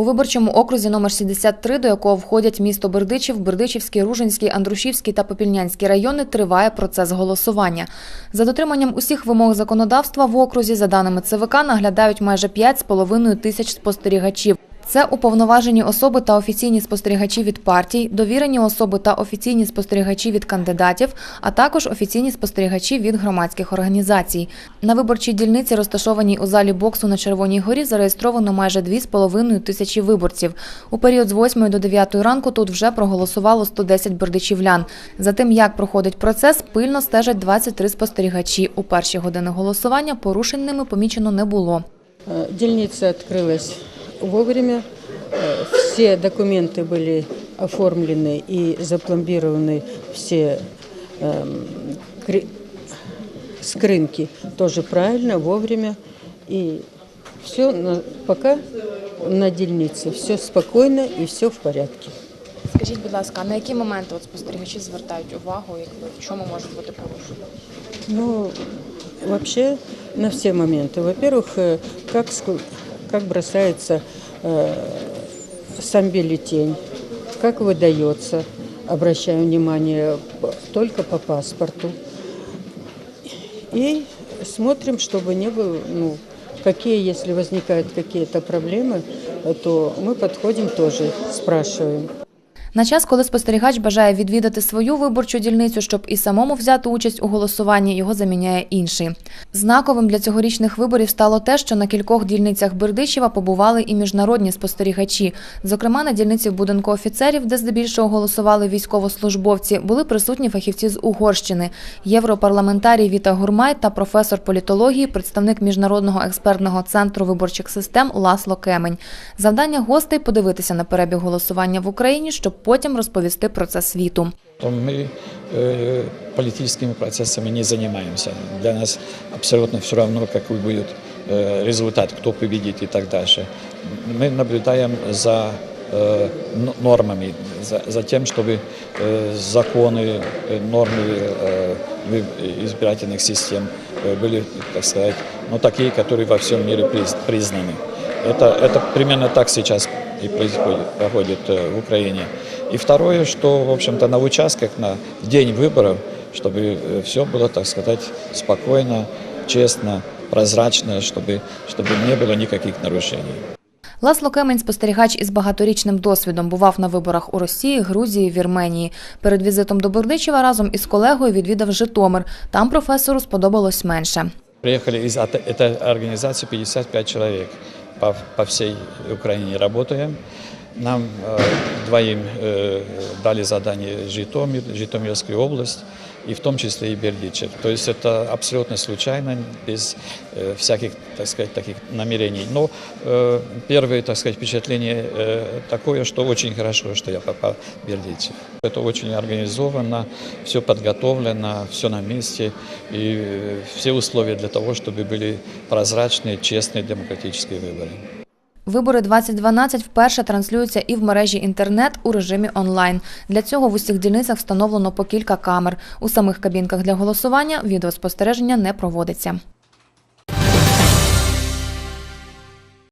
У виборчому окрузі номер 63, до якого входять місто Бердичів, Бердичівський, Ружинський, Андрушівський та Попільнянський райони, триває процес голосування. За дотриманням усіх вимог законодавства в окрузі, за даними ЦВК, наглядають майже 5,5 тисяч спостерігачів. Це уповноважені особи та офіційні спостерігачі від партій, довірені особи та офіційні спостерігачі від кандидатів, а також офіційні спостерігачі від громадських організацій. На виборчій дільниці, розташованій у залі боксу на Червоній горі, зареєстровано майже 2,5 тисячі виборців. У період з 8 до 9 ранку тут вже проголосувало 110 бердичівлян. За тим, як проходить процес, пильно стежать 23 спостерігачі. У перші години голосування порушень ними помічено не було. Э, Дельница открылась вовремя. Э, Все документы были оформлены и запломбированы все эм, кри- скрынки тоже правильно, вовремя. И все пока на дельнице все спокойно и все в порядке. Скажіть, будь ласка, на які моменти от спостерігачі звертають увагу, якби в чому можуть бути порушення? Ну, вообще на все моменты. Во-первых, э, как, бросается э, сам бюллетень, как выдается, обращаю внимание, только по паспорту. И смотрим, чтобы не было, ну, какие, если возникают какие-то проблемы, то мы подходим тоже, спрашиваем. На час, коли спостерігач бажає відвідати свою виборчу дільницю, щоб і самому взяти участь у голосуванні, його заміняє інший. Знаковим для цьогорічних виборів стало те, що на кількох дільницях Бердичева побували і міжнародні спостерігачі. Зокрема, на дільниці в будинку офіцерів, де здебільшого голосували військовослужбовці, були присутні фахівці з Угорщини, європарламентарій Віта Гурмай та професор політології, представник міжнародного експертного центру виборчих систем Ласло Кемень. Завдання гостей подивитися на перебіг голосування в Україні, щоб потім розповісти про це світу. то мы э, политическими процессами не занимаемся. Для нас абсолютно все равно, какой будет э, результат, кто победит и так дальше. Мы наблюдаем за э, н- нормами, за, за тем, чтобы э, законы, э, нормы э, вы- избирательных систем э, были, так сказать, ну, такие, которые во всем мире приз- признаны. Это, это примерно так сейчас и происходит, проходит э, в Украине. И второе, что, в общем-то, на участках на в день выборов, чтобы все было, так сказать, спокойно, честно, прозрачно, чтобы, чтобы не было никаких нарушений. Ласло Кемень, спостерігач із багаторічним досвідом, бував на виборах у Росії, Грузії, Вірменії. Перед візитом до Бердичева разом із колегою відвідав Житомир. Там професору сподобалось менше. Приехали из от- этой организации 55 человек. По, по всей Украине работаем. Нам э, двоим э, дали задание Житомир, Житомирская область, и в том числе и Бердичев. То есть это абсолютно случайно, без э, всяких, так сказать, таких намерений. Но первое, так сказать, впечатление такое, что очень хорошо, что я попал в Бердичев. Это очень организовано, все подготовлено, все на месте, и все условия для того, чтобы были прозрачные, честные, демократические выборы. Вибори 2012 вперше транслюються і в мережі інтернет у режимі онлайн. Для цього в усіх дільницях встановлено по кілька камер. У самих кабінках для голосування відеоспостереження не проводиться.